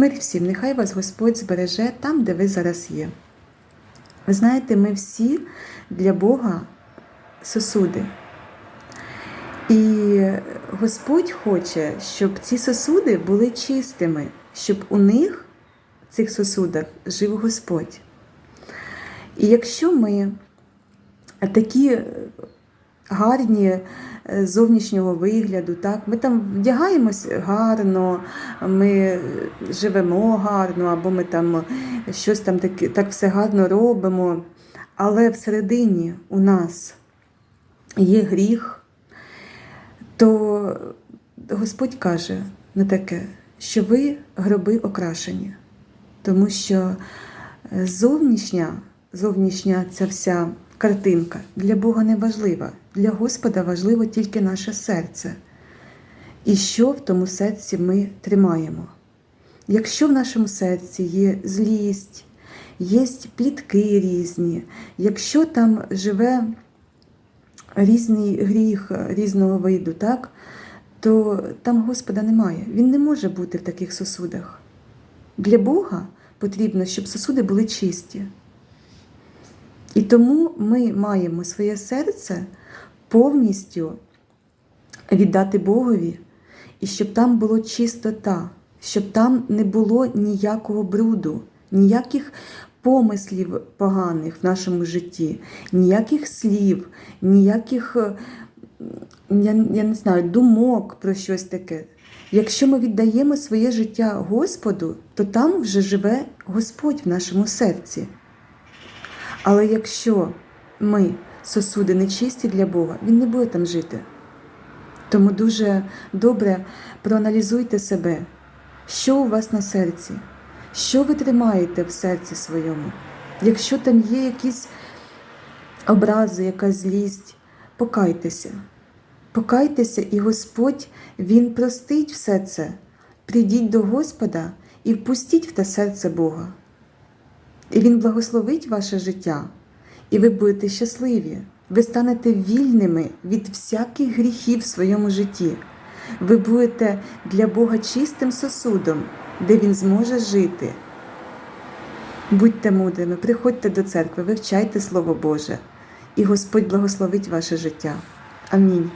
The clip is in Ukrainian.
Мир всім, нехай вас Господь збереже там, де ви зараз є. Ви знаєте, ми всі для Бога сосуди. І Господь хоче, щоб ці сосуди були чистими, щоб у них, в цих сосудах, жив Господь. І якщо ми такі гарні е, зовнішнього вигляду, так, ми там вдягаємось гарно, ми живемо гарно, або ми там щось там таке, так все гарно робимо, але всередині у нас є гріх, то Господь каже на таке, що ви гроби окрашені, тому що зовнішня, зовнішня ця вся картинка для Бога не важлива. Для Господа важливо тільки наше серце. І що в тому серці ми тримаємо. Якщо в нашому серці є злість, є плітки різні, якщо там живе різний гріх різного виду, так, то там Господа немає. Він не може бути в таких сосудах. Для Бога потрібно, щоб сосуди були чисті. І тому ми маємо своє серце повністю віддати Богові, і щоб там була чистота, щоб там не було ніякого бруду, ніяких помислів поганих в нашому житті, ніяких слів, ніяких, е, я, я не знаю, думок про щось таке. Якщо ми віддаємо своє життя Господу, то там вже живе Господь в нашому серці. Але якщо ми сосуди нечисті для Бога, Він не буде там жити. Тому дуже добре проаналізуйте себе, що у вас на серці, що ви тримаєте в серці своєму. Якщо там є якісь образи, якась злість, покайтеся. Покайтеся, і Господь Він простить все це. Прийдіть до Господа і впустіть в те серце Бога. І Він благословить ваше життя, і ви будете щасливі. Ви станете вільними від всяких гріхів в своєму житті. Ви будете для Бога чистим сосудом, де Він зможе жити. Будьте мудрими, приходьте до церкви, вивчайте Слово Боже, і Господь благословить ваше життя. Амінь.